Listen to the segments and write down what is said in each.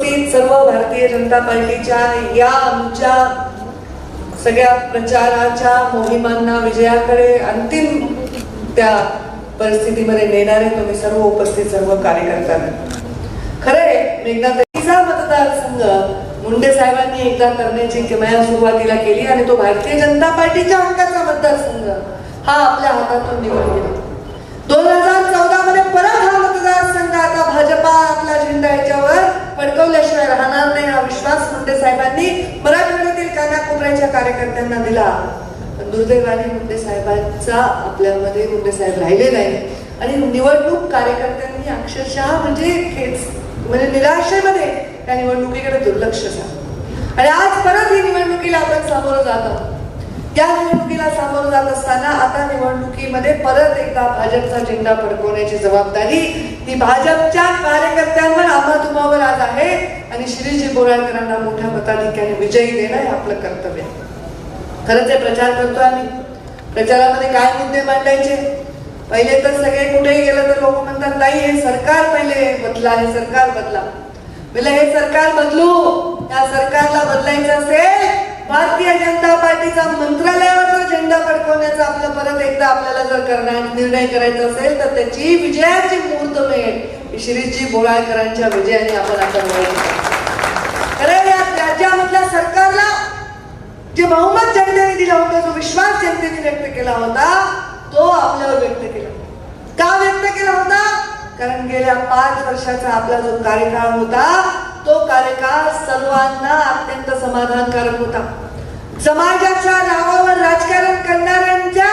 सर्व भारतीय जनता पार्टीच्या या आमच्या सगळ्या प्रचाराच्या मोहिमांना विजयाकडे अंतिम त्या परिस्थितीमध्ये नेणारे तुम्ही सर्व उपस्थित सर्व कार्यकर्त्यांना खरंय मेघनाथीचा मतदारसंघ मुंडे साहेबांनी एकदा करण्याची किमया सुरुवातीला केली आणि तो भारतीय जनता पार्टीच्या हक्काचा मतदारसंघ हा आपल्या हातातून निवडून गेला. दोन हजार चौदा मध्ये परत हा मतदारसंघ आता भाजपा आपला झेंडा याच्यावर फडकवल्याशिवाय राहणार नाही हा विश्वास मुंडे साहेबांनी मराठवाड्यातील कानाकोपऱ्याच्या कार्यकर्त्यांना दिला. पण दुर्दैवाने मुंडे साहेबांचा आपल्यामध्ये मुंडे साहेब राहिले नाही. आणि निवडणूक कार्यकर्त्यांनी अक्षरशः म्हणजे खेच म्हणजे निराशेमध्ये त्या निवडणुकीकडे दुर्लक्ष झालं. आणि आज परत ही निवडणुकीला आपण सामोरं जात आहोत. त्या निवडणुकीला सामोरं जात असताना आता निवडणुकीमध्ये परत एकदा भाजपचा झेंडा फडकवण्याची जबाबदारी ही भाजपच्या कार्यकर्त्यांवर आम्हा तुम्हावर आज आहे. आणि श्रीजी बोराळकरांना मोठ्या मताधिक्याने विजयी देणं हे आपलं कर्तव्य खरंच हे प्रचार करतो आम्ही. प्रचारामध्ये काय मुद्दे मांडायचे? पहिले तर सगळे कुठेही गेलं तर लोक म्हणतात नाही हे सरकार पहिले बदला हे सरकार बदला. म्हणजे हे सरकार बदलू. या सरकारला बदलायचं असेल भारतीय जनता पार्टीचा मंत्रालयावरचा झेंडा फडकवण्याचा आपलं परत एकदा आपल्याला जर करणार निर्णय करायचा असेल तर त्याची विजयाची मुहूर्त मिळेल. श्रीजी बोराळकरांच्या विजयाने आपण आता खरं या राज्यामधल्या सरकारला जे बहुमत जनतेने दिला होता जो विश्वास जनतेने व्यक्त केला होता तो आपल्यावर व्यक्त केला. का व्यक्त केला होता? कारण गेल्या पाच वर्षाचा आपला जो कार्यकाळ होता तो कार्यकाळ सर्वांना अत्यंत समाधानकारक होता. समाजाच्या नावावर राजकारण करणाऱ्यांच्या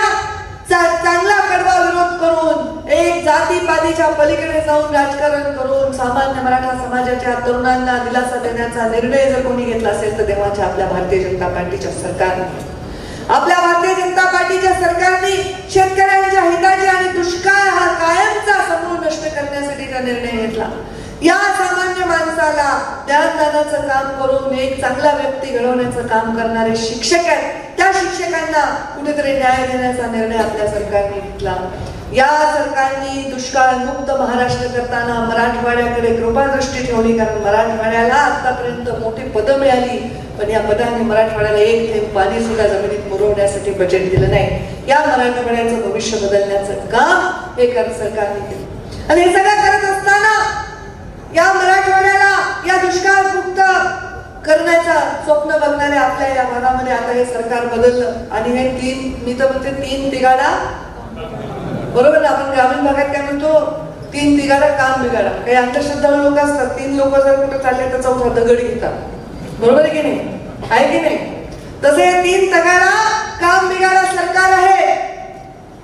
चांगला कडवा विरोध करून एक जातीपातीच्या पलीकडे जाऊन राजकारण करून सामान्य मराठा समाजाच्या तरुणांना दिलासा देण्याचा निर्णय जर कोणी घेतला असेल तर तेव्हाच्या आपल्या भारतीय जनता पार्टीच्या सरकारने. आपल्या भारतीय जनता पार्टीच्या सरकारने शेतकऱ्यांच्या हिताचे आणि दुष्काळ हा कायमचा समूळ नष्ट करण्यासाठीचा निर्णय घेतला या सामान्य त्या दादाचं काम करून एक चांगला व्यक्ती घडवण्याचं काम करणारे शिक्षक आहेत. त्या शिक्षकांना कुठेतरी न्याय देण्याचा निर्णय आपल्या सरकारने घेतला. या सरकारने दुष्काळ मुक्त महाराष्ट्र करताना मराठवाड्याकडे कृपादृष्टी ठेवली कारण मराठवाड्याला आतापर्यंत मोठी पदं मिळाली. पण या पदाने मराठवाड्याला एक थेंब पाणी सुद्धा जमिनीत पुरवण्यासाठी बजेट दिलं नाही. या मराठवाड्याचं भविष्य बदलण्याचं काम हे कर सरकारने केलं. आणि हे सगळं करत असताना या मराठी या दुष्काळ मुक्त करण्याचा स्वप्न बघणाऱ्या आपल्या या भागामध्ये आता हे सरकार बदललं. आणि हे तीन मी तर म्हणते तीन बिघाडा. बरोबर ना? आपण ग्रामीण भागात काय म्हणतो? तीन बिघाडा काम बिघाडा. काही अंधश्रद्धा लोक असतात. तीन लोक जर कुठं चालले तर चौथा दगड घेतात. बरोबर आहे की नाही? आहे की नाही? तसे हे तीन तगाडा काम बिघाडा सरकार आहे.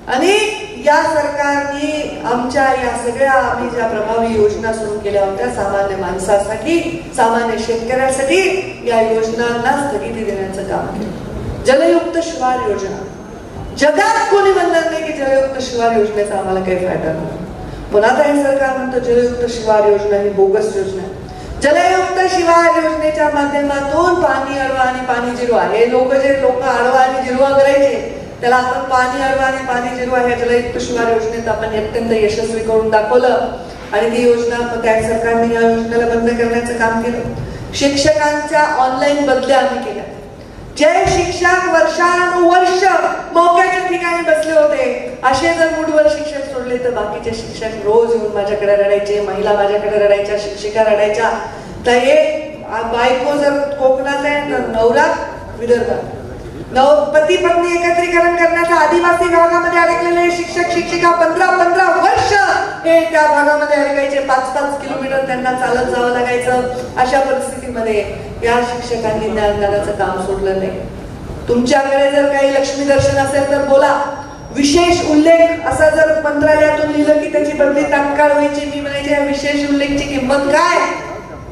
आणि या सरकारनी आमच्या या सगळ्या आम्ही ज्या प्रभावी योजना सुरू केल्या होत्या सामान्य माणसासाठी सामान्य शेतकऱ्यासाठी या योजनांना स्थगिती देण्याचं काम केलं. जलयुक्त शिवार योजना. जगात कोणी म्हणणार नाही की जलयुक्त शिवार योजनेचा आम्हाला काही फायदा नाही. पण आता हे सरकार म्हणतं जलयुक्त शिवार योजना ही बोगस योजना आहे. जलयुक्त शिवार योजनेच्या माध्यमातून पाणी अडवा आणि पाणी जिरवा. हे लोक जे लोक अडवा आणि जिरवा करायचे त्याला आपण पाणी अडवा आणि पाणी जिरवा ह्या एक शिवार योजनेत आपण अत्यंत यशस्वी करून दाखवलं. आणि ती योजना त्या सरकारने या योजनेला बंद करण्याचं काम केलं. शिक्षकांच्या ऑनलाईन बदल्या आम्ही केल्या. जे शिक्षक वर्षानुवर्ष मोक्याच्या ठिकाणी बसले होते. असे जर मुठभर शिक्षक सोडले तर बाकीचे शिक्षक रोज येऊन माझ्याकडे रडायचे महिला माझ्याकडे रडायच्या शिक्षिका रडायच्या. तर हे बायको जर कोकणात आहे तर नवरात विदर्भात. पती पत्नी एकत्रीकरण करण्याचा आदिवासी भागामध्ये अडकलेले शिक्षक शिक्षिका पंधरा पंधरा वर्ष हे त्या भागामध्ये अडकायचे. पाच पाच किलोमीटर त्यांना चालत जावं लागायचं. अशा परिस्थितीमध्ये या शिक्षकांनी ज्ञानदानाचं काम सोडलं नाही. तुमच्याकडे जर काही लक्ष्मी दर्शन असेल तर बोला. विशेष उल्लेख असा जर मंत्रालयातून लिहिलं की त्याची बदली तात्काळ व्हायची मी म्हणायची या विशेष उल्लेखची किंमत काय?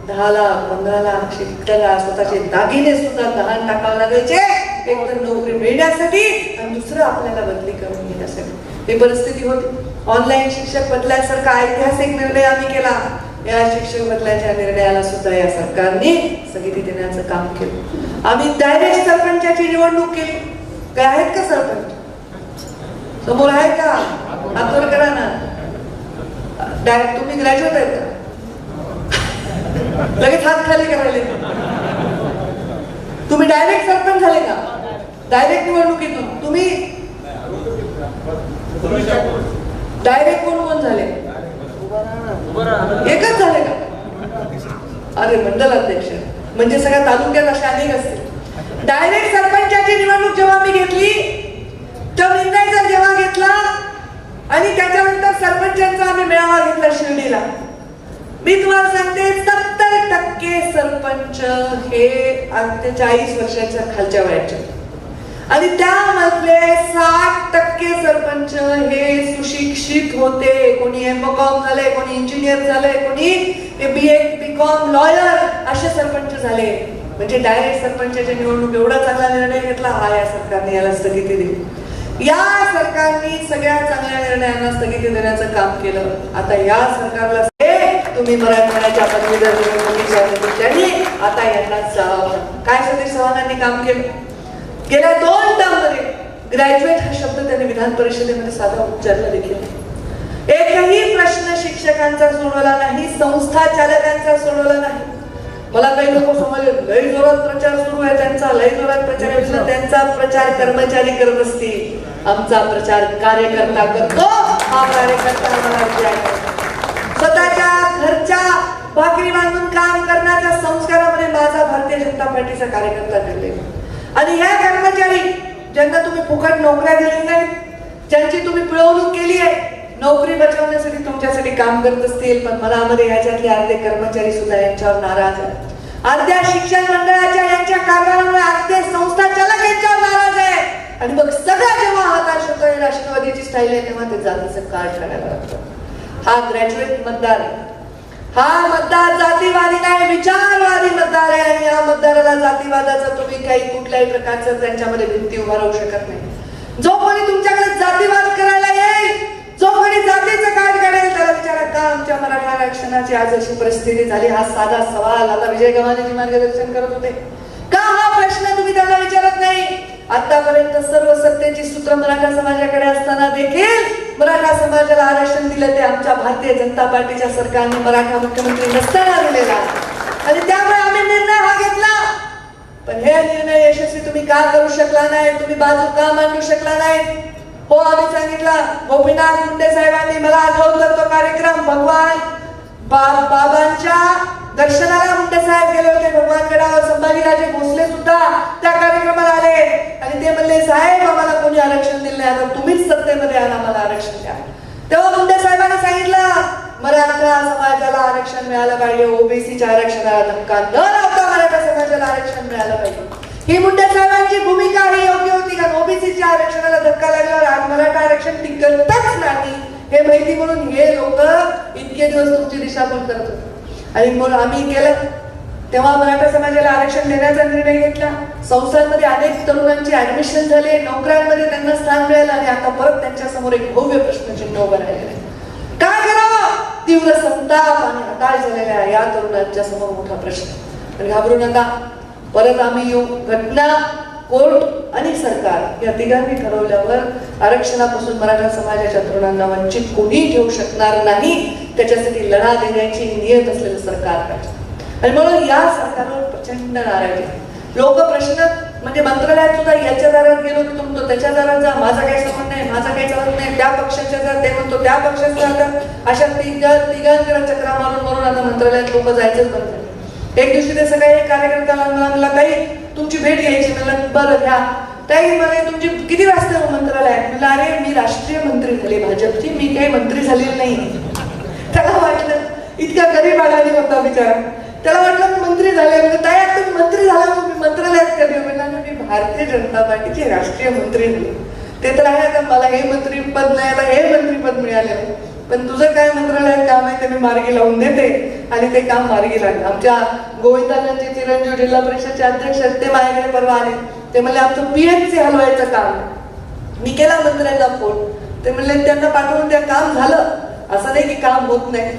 दहा लाख पंधरा लाख शेतकऱ्याला स्वतःचे दागिने सुद्धा दहा टाकावे लागायचे. एक तर नोकरी मिळण्यासाठी आणि दुसरं आपल्याला बदली करून घेण्यासाठी. ही परिस्थिती होती. ऑनलाईन शिक्षक बदलायसारखा ऐतिहासिक निर्णय आम्ही केला. या शिक्षक बदलाच्या निर्णयाला सुद्धा या सरकारने स्थगिती देण्याचं काम केलं. आम्ही डायरेक्ट सरपंचाची निवडणूक केली. काय आहेत का सरपंच? समोर आहे का? हातवर करा ना. डायरेक्ट तुम्ही ग्रॅज्युएट आहेत का? लगेच हात तुम्ही डायरेक्ट सरपंच झाले का? डायरेक्ट निवडणुकीतून तुम्ही डायरेक्ट कोण कोण झाले? एकच झाले का? अरे मंडल अध्यक्ष. म्हणजे सगळ्या तालुक्यात असे अनेक असते डायरेक्ट सरपंचाची निवडणूक जेव्हा मी घेतली तो निर्णय जर जेव्हा घेतला आणि त्याच्यानंतर सरपंचांचा आम्ही मेळावा घेतला शिर्डीला. मी तुम्हाला सांगते सत्तर टक्के सरपंच हे चाळीस वर्षाच्या खालच्या वयाचे. आणि त्यामधले साठ टक्के सरपंच हे सुशिक्षित होते कोणी एम कॉम झाले कोणी इंजिनियर झाले कोणी बी ए बी कॉम लॉयर असे सरपंच झाले. म्हणजे डायरेक्ट सरपंचाच्या निवडणूक एवढा चांगला निर्णय घेतला हा या सरकारने याला स्थगिती दिली. या सरकारने सगळ्या चांगल्या निर्णयांना स्थगिती देण्याचं काम केलं. आता या सरकारला तुम्ही मराठवाड्याच्या पदवीधर निमित्ताने आता यांना काय सतीश चव्हाणांनी काम केलं? गेल्या दोन टर्ममध्ये ग्रॅज्युएट हा शब्द त्यांनी विधान परिषदेमध्ये साधा उच्चारला देखील. एकही प्रश्न शिक्षकांचा सोडवला नाही संस्था चालकांचा सोडवला नाही. मला काही लोक समजले लय जोरात प्रचार सुरू आहे त्यांचा लय जोरात प्रचार त्यांचा प्रचार कर्मचारी करत असतील. आमचा प्रचार कार्यकर्ता करतो. हा कार्यकर्ता विजय करतो. स्वतःच्या घरच्या भाकरी बांधून काम करण्याच्या संस्कारामध्ये माझा भारतीय जनता पार्टीचा कार्यकर्ता ठरलेला आणि ह्या कर्मचारी ज्यांना तुम्ही फुकट नोकऱ्या दिल्या नाहीत ज्यांची तुम्ही पिळवणूक केली आहे नोकरी बचावण्यासाठी तुमच्यासाठी काम करत असतील पण मनामध्ये याच्यातले अर्धे कर्मचारी सुद्धा यांच्यावर नाराज आहेत. अर्ध्या शिक्षण मंडळाच्या यांच्या कारभारामुळे अर्धे संस्था चालक यांच्यावर नाराज आहे. आणि मग सगळं जेव्हा हाताश होतो राष्ट्रवादीची स्टाईल आहे तेव्हा ते जातीचं कार्ड करायला लागतं हा ग्रॅज्युएट मतदार आहे. हा मतदार जातीवादी नाही विचारवादी मतदार आहे आणि या मतदाराला जातीवादाचा तुम्ही काही कुठल्याही प्रकारचं त्यांच्यामध्ये भिंती उभा राहू शकत नाही. जो कोणी तुमच्याकडे जातीवाद करायला येईल जो कोणी जातीचं कार्ड काढेल त्याला विचारा का आमच्या मराठा आरक्षणाची आज अशी परिस्थिती झाली? हा साधा सवाल. आता विजय गव्हाणेजी मार्गदर्शन करत होते. का हा प्रश्न तुम्ही त्यांना विचारत नाही? आतापर्यंत सर्व सत्तेची सूत्र मराठा समाजाकडे असताना देखील मराठा समाजाला आरक्षण दिलं ते आमच्या भारतीय जनता पार्टीच्या सरकारने मराठा मुख्यमंत्री नसताना दिलेला आणि त्यामुळे आम्ही निर्णय हा घेतला. पण हे निर्णय यशस्वी तुम्ही का करू शकला नाही? तुम्ही बाजू का मांडू शकला नाही? हो आम्ही सांगितलं गोपीनाथ मुंडे साहेबांनी मला आठवलं तो कार्यक्रम. भगवान बा- बाबांच्या दर्शनाला मुंडे साहेब गेले होते. भगवान गडावर संभाजीराजे भोसले सुद्धा त्या कार्यक्रमाला आले. आणि ते म्हणले साहेब आम्हाला कोणी आरक्षण दिलं नाही. आता तुम्हीच सत्तेमध्ये आला मला आरक्षण द्या. तेव्हा मुंडे साहेबांनी सांगितलं मराठा समाजाला आरक्षण मिळालं पाहिजे. ओबीसीच्या आरक्षणाला धक्का न लावता मराठा समाजाला आरक्षण मिळालं पाहिजे. ही मुंडे साहेबांची भूमिका ही योग्य होती कारण ओबीसीच्या आरक्षणाला धक्का लागल्यावर आज मराठा आरक्षण टिकतच नाही. हे माहिती म्हणून हे लोक इतके दिवस तुमची दिशाभूल करत होते आणि मग आम्ही केलं. तेव्हा मराठा समाजाला आरक्षण देण्याचा निर्णय घेतला. संस्थांमध्ये अनेक तरुणांची ऍडमिशन झाले. नोकऱ्यांमध्ये त्यांना स्थान मिळालं आणि आता परत त्यांच्यासमोर एक भव्य प्रश्नचिन्ह उभं राहिलेलं आहे. काय करावं? तीव्र संताप आणि हताश झालेल्या या तरुणांच्या समोर मोठा प्रश्न. आणि घाबरू नका. परत आम्ही येऊ. घटना कोर्ट आणि सरकार या तिघांनी ठरवल्यावर आरक्षणापासून मराठा समाजाच्या तरुणांना वंचित कोणी ठेवू शकणार नाही. त्याच्यासाठी लढा देण्याची नियत असलेलं सरकार पाहिजे. आणि म्हणून या सरकारवर प्रचंड नाराजी लोक प्रश्न म्हणजे मंत्रालयात सुद्धा याच्या दारात गेलो की तुमतो त्याच्या दारात जा माझा काही संबंध नाही माझा काही संबंध नाही त्या पक्षाच्या जा ते म्हणतो त्या पक्षाचं जातात अशा तिघा तिघांकडे चक्रा मारून मारून आता मंत्रालयात लोक जायचंच बंद एक दिवशी ते सगळे कार्यकर्त्याला म्हणला तुमची भेट घ्यायची. म्हणलं बरं घ्या. ताई मला तुमची किती वाजता मंत्रालयात? म्हणलं अरे मी राष्ट्रीय मंत्री झाले भाजपची मी काही मंत्री झालेली नाही. त्याला वाटलं इतका गरीब आडाणी होता बिचारा. त्याला वाटलं मी मंत्री झाले. म्हणजे ताई आता तुम्ही मंत्री झाला मग मी मंत्रालयात कधी म्हणला मी भारतीय जनता पार्टीचे राष्ट्रीय मंत्री झाले ते तर आहे आता मला हे मंत्रीपद नाही आता हे मंत्रीपद मिळालेलं पण तुझं काय मंत्रालयात काम आहे ते मी मार्गी लावून देते. आणि ते काम मार्गी लागलं आमच्या गोविंदानंदजी चिरंजीव जिल्हा परिषदचे अध्यक्ष ते माझ्याकडे परवा आले. ते म्हणले आमचं पीएचसी हलवायचं काम मी केला मंत्र्यांना फोन. ते म्हणले त्यांना पाठवून त्या काम झालं. असं नाही की काम होत नाही.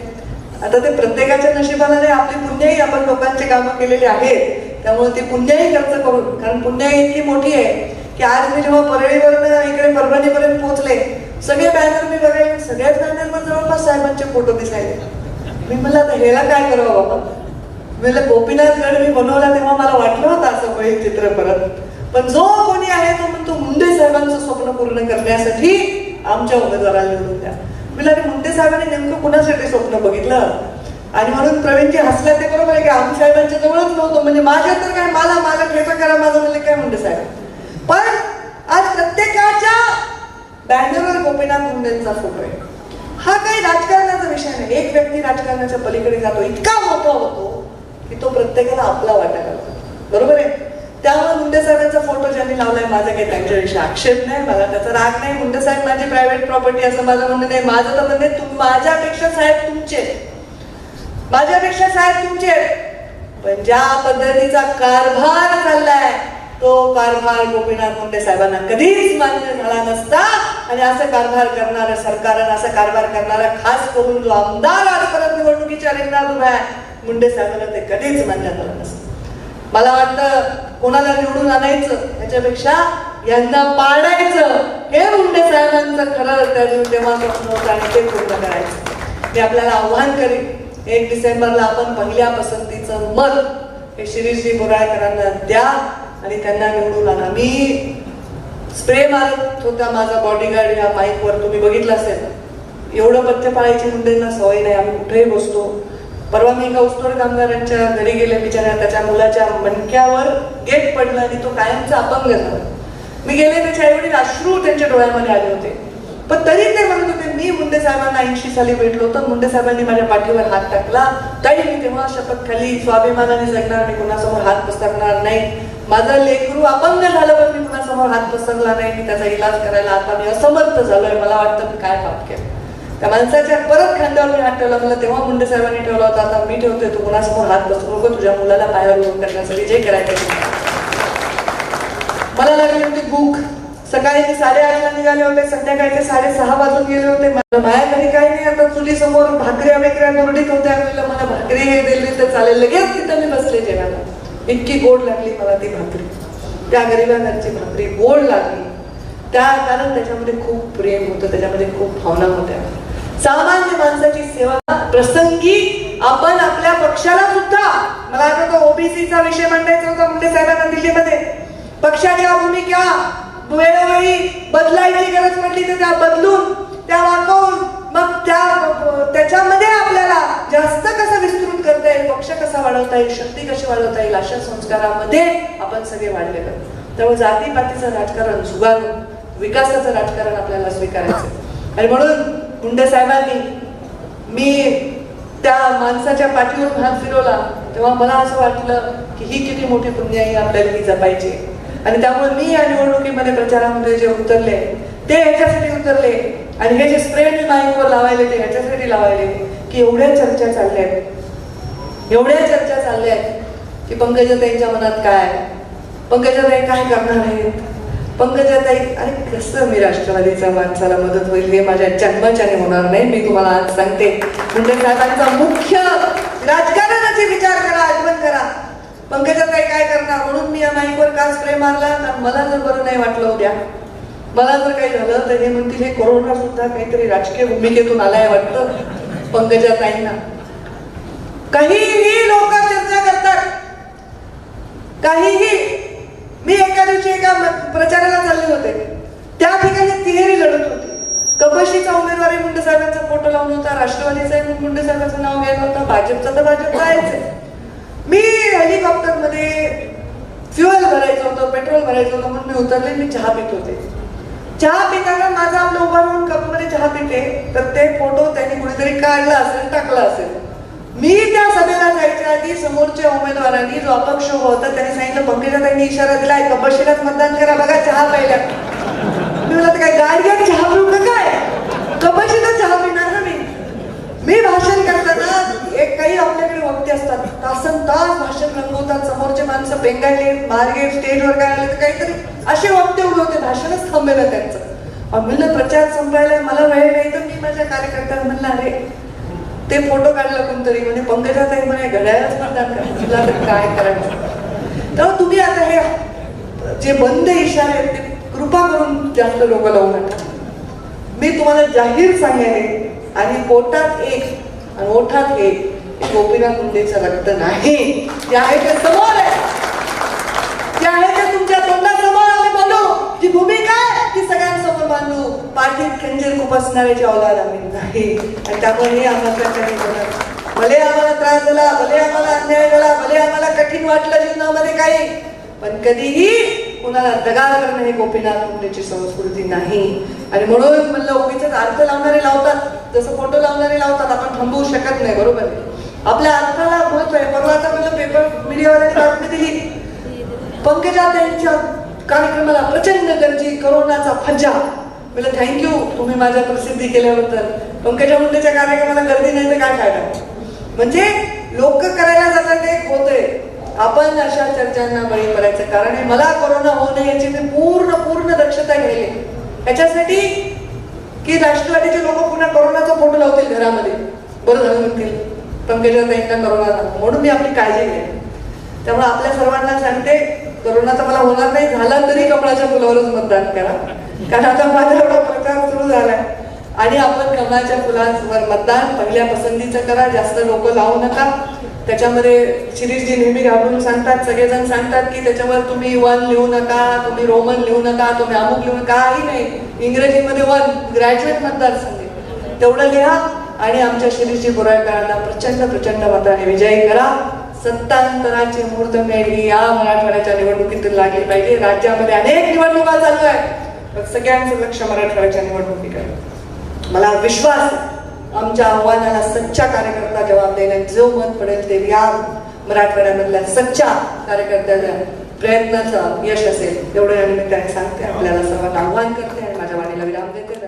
आता ते प्रत्येकाच्या नशिबाला नाही आपली पुण्याही आपण लोकांचे कामं केलेली आहेत. त्यामुळे ती पुण्याही खर्च करून कारण पुण्या इतकी मोठी आहे की आज मी जेव्हा परळीवरनं इकडे परभणीपर्यंत पोहोचले सगळे बॅनर मी बघायला सगळ्याच बॅनरवर जवळपास साहेबांचे फोटो दिसायले मी म्हणलं आता ह्याला काय करावं बाबा? म्हणलं गोपीनाथ गड मी बनवला तेव्हा मला वाटलं होतं असं होईल चित्र परत. पण जो कोणी आहे तो म्हणतो मुंडे साहेबांचं स्वप्न पूर्ण करण्यासाठी आमच्या उमेदवाराला निवडून द्या. मी मुंडे साहेबांनी नेमकं कुणासाठी स्वप्न बघितलं? आणि म्हणून प्रवीणजी हसल्या ते बरोबर आहे की आम साहेबांच्या जवळच नव्हतं म्हणजे माझ्या तर काय मला मला ठेचा करा माझं म्हणले काय मुंडे साहेब? पण आज प्रत्येकाच्या बॅनरवर गोपीनाथ मुंडेंचा फोटो आहे. हा काही राजकारणाचा विषय नाही. एक व्यक्ती राजकारणाच्या पलीकडे जातो इतका मोठा होतो की तो प्रत्येकाला आपला वाटायला लागतो बरोबर आहे? त्यामुळे मुंडे साहेबांचा फोटो लावलाय माझा काही त्यांच्याविषयी आक्षेप नाही मला त्याचा राग नाही. मुंडे साहेब माझी प्रायव्हेट प्रॉपर्टी असं माझं म्हणणं नाही. माझं तर म्हणणे माझ्यापेक्षा साहेब तुमचे. माझ्यापेक्षा साहेब तुमचे. पण ज्या पद्धतीचा कारभार चाललाय तो कारभार गोपीनाथ मुंडे साहेबांना कधीच मान्य झाला नसता. आणि असं कारभार करणारं सरकार आणि असं कारभार करणारा खास करून जो आमदार आजपर्यंत निवडणुकीच्या रिंगणात उभा आहे मुंडे साहेबांना ते कधीच मान्य झालं नसतं. मला वाटतं कोणाला निवडून आणायचं त्याच्यापेक्षा यांना पाडायचं हे मुंडे साहेबांचं खरं त्यांनी तेव्हा स्वप्न होतं आणि ते पूर्ण करायचं. मी आपल्याला आव्हान करीन एक डिसेंबरला आपण पहिल्या पसंतीचं मत हे शिरीषजी बोराळकरांना द्या आणि त्यांना निवडून आणा. मी स्प्रे मारत होता माझा बॉडीगार्ड या माईकवर तुम्ही बघितलं असेल. एवढं पथ्य पाळायची मुंडेंना सवय नाही आम्ही कुठेही बसतो. परवा मी एका ऊसतोड कामगारांच्या घरी गेले बिचाऱ्या त्याच्या मुलाच्या मणक्यावर गेट पडलं आणि तो कायमचा अपंग झाला. मी गेले त्याच्या आईवडील अश्रू त्यांच्या डोळ्यामध्ये आले होते. पण तरी ते म्हणत होते मी मुंडे साहेबांना ऐंशी साली भेटलो तर मुंडे साहेबांनी माझ्या पाठीवर हात टाकला. ताई मी तेव्हा शपथ खाली स्वाभिमानाने जगणार मी कुणासमोर हात पसरणार नाही. माझं लेकरू अपंग झालं पण मी कुणासमोर हात पसरला नाही. मी त्याचा इलाज करायला आता मी असमर्थ झालोय. मला वाटतं मी काय पाप केलं. त्या माणसाच्या परत खांद्यावर मी हात ठेवला मला तेव्हा मुंडे साहेबांनी ठेवला होता आता मी ठेवतोय तू कुणासमोर हात बसू नको तुझ्या मुलाला पायावर उभं करण्यासाठी जे करायचं मला लागली होती भूक. सकाळी मी साडेआठला निघाले होते संध्याकाळचे साडेसहा वाजून गेले होते. मला माझ्या घरी काही नाही आता चुली समोर भाकऱ्या वगैरे दुरडीत होत्या. मला भाकरी हे दिली तर चालेल लगेच तिथं मी बसले जेवायला. इतकी गोड लागली मला ती भाकरी. त्या गरीबा घरची भाकरी गोड लागली. त्या कारण त्याच्यामध्ये खूप प्रेम होतं त्याच्यामध्ये खूप भावना होत्या. सामान्य माणसाची सेवा प्रसंगी आपण आपल्या पक्षाला सुद्धा मला आठवतं ओबीसीचा विषय मांडायचा होता मुंडे साहेबांना दिल्लीमध्ये. पक्षाच्या भूमिका वेळोवेळी बदलायची गरज पडली तर त्या बदलून त्या वाकवून मग त्या त्याच्यामध्ये आपल्याला जास्त कसं विस्तृत करता येईल पक्ष कसा वाढवता येईल शक्ती कशी वाढवता येईल अशा संस्कारामध्ये आपण सगळे वाढलेलो त्यामुळे जातीपातीचं राजकारण झुगारून विकासाचं राजकारण आपल्याला स्वीकारायचं आणि म्हणून मुंडे साहेबांनी मी त्या माणसाच्या पाठीवर हात फिरवला तेव्हा मला असं वाटलं की ही किती मोठी पुण्याई आपल्याला ही जपायची आणि त्यामुळे मी या निवडणुकीमध्ये प्रचारामध्ये जे उतरले ते ह्याच्यासाठी उतरले. आणि हे जे स्प्रे मी माईकवर लावायले ते ह्याच्यासाठी लावायले की एवढ्या चर्चा चालल्या आहेत. एवढ्या चर्चा चालल्या आहेत की पंकजाताईंच्या मनात काय पंकजाताई काय करणार आहेत? पंकजाताई अरे कसं मी राष्ट्रवादीच्या माणसाला मदत होईल हे माझ्या जन्माच्याने होणार नाही मी तुम्हाला आज सांगते. म्हणजे साहेबांचा मुख्य राजकारणाचे विचार करा आठवण करा. पंकजाताई काय करणार? म्हणून मी या माईकवर का स्प्रे मारला? तर मला जर बरं नाही वाटलं उद्या. मला जर काही झालं तर हे म्हणतील हे कोरोना सुद्धा काहीतरी राजकीय भूमिकेतून आलाय वाटतं पंकजाताईंना. काहीही लोक चर्चा करतात. काहीही मी एका दिवशी एका म- प्रचाराला चालले होते. त्या ठिकाणी तिहेरी लढत होती. कपशीचा उमेदवारी मुंडे साहेबांचा फोटो लावून होता राष्ट्रवादीचा मुंडे साहेबांचं नाव घ्यायला होता भाजपचा तर भाजप आहेच मी हेलिकॉप्टरमध्ये फ्युएल भरायचं होतं पेट्रोल भरायचं होतं म्हणून मी उतरले मी चहा पित होते. चहा पिताना माझा आपलं उभा राहून कपमध्ये चहा पिते तर ते फोटो त्यांनी कुणीतरी काढला असेल टाकला असेल. मी त्या सभेला जायच्या आधी समोरच्या उमेदवारांनी जो अपक्ष होता त्यांनी सांगितलं पंकजाताईंनी इशारा दिलाय कपशिलात मतदान करा बघा चहा प्यायला. मी म्हणत काय गाडग्यात चहा पिऊ का काय? कपशीला चहा पिणार ना मी? मी भाषण करताना एक काही आपल्याकडे वक्ते असतात तासन तास भाषण रंगवतात समोरचे माणसं बेंगायले मार्गे स्टेजवर काय आले तर काहीतरी असे वक्ते उभे होते भाषणच थांबलेलं त्यांचं. अहो, म्हणलं प्रचार संपायला मला वेळ नाही तर मी माझ्या कार्यकर्त्यांना म्हणलं अरे ते फोटो काढला कोणतरी म्हणजे पंकजाताई म्हणे घड्याळच म्हणतात तुला तर काय करायचं? तर तुम्ही आता हे जे बंद इशारे आहेत ते कृपा करून जास्त लोक लावू नका. मी तुम्हाला जाहीर सांगेन आणि पोटात एक आणि ओठात एक गोपीनाथ मुंडेचं रक्त नाही. ते आहे ते समोर आहे ते आहे ते तुमच्या तोंडासमोर आम्ही बोलू जी भूमिका आहे ती सगळ्यांसमोर बांधू पाठीत खंजीर खुपसणाऱ्याची औलाद आम्ही नाही आणि त्यामुळे हे आम्हाला काही होणार भले आम्हाला त्रास झाला भले आम्हाला अन्याय झाला भले आम्हाला कठीण वाटलं जीवनामध्ये काही पण कधीही कुणाला दगा करणं हे गोपीनाथ मुंडेची संस्कृती नाही. आणि म्हणून म्हणलं उगीच अर्थ लावणारे लावतात. जसं फोटो लावणारे लावतात आपण थांबवू शकत नाही बरोबर? आहे आपल्या अर्थाला महत्त्व आहे. परवा आता म्हणलं पेपर मीडियावाल्यांनी बातमी दिली. पंकजा त्यांच्या कार्यक्रमाला प्रचंड गर्दी करोनाचा फज्जा. म्हणजे थँक्यू तुम्ही माझ्या प्रसिद्धी केल्याबद्दल. पंकजा मुंडेच्या कार्यक्रमाला गर्दी नाही तर काय फायदा? म्हणजे लोक करायला जातात ते होतंय. आपण अशा चर्चांना बळी पडायचं कारण आहे मला कोरोना होऊ नये याची मी पूर्ण पूर्ण दक्षता घ्यायली याच्यासाठी की राष्ट्रवादीचे लोक पुन्हा कोरोनाचा फोटो लावतील घरामध्ये. बरं झालं म्हणतील. पंकजा ताईंना कोरोना म्हणून मी आपली काळजी घेईन त्यामुळे आपल्या सर्वांना सांगते करोनाचा मला होणार नाही. झाला तरी कमळाच्या फुलावरच मतदान करा. कारण आता माझा एवढा प्रचार सुरू झालाय. आणि आपण कमळाच्या फुलांवर मतदान पहिल्या पसंतीचं करा जास्त लोक लावू नका. त्याच्यामध्ये शिरीषजी नेहमी घाबरून सांगतात सगळेजण सांगतात की त्याच्यावर तुम्ही वन लिहू नका तुम्ही रोमन लिहू नका तुम्ही अमुक लिहू नका काही नाही. इंग्रजीमध्ये वन ग्रॅज्युएट मतदारसंघ. तेवढं लिहा आणि आमच्या शिरीषजी बोराळकरांना प्रचंड प्रचंड मताने विजयी करा. सत्तांतराची मुहूर्तमेढ मेळली. या मराठवाड्याच्या निवडणुकीतून लागली पाहिजे. राज्यामध्ये अनेक निवडणुका चालू आहेत. पण सगळ्यांचं लक्ष मराठवाड्याच्या निवडणुकीकडे. मला विश्वास आमच्या आव्हानाला सच्चा कार्यकर्ता जबाब देण्यात जो मत पडेल ते या मराठवाड्यामधल्या सच्चा कार्यकर्त्याच्या प्रयत्नाचं यश असेल एवढं या निमित्ताने सांगते. आपल्याला सर्वांना आव्हान करते आणि माझ्या वाणीला विराम देते.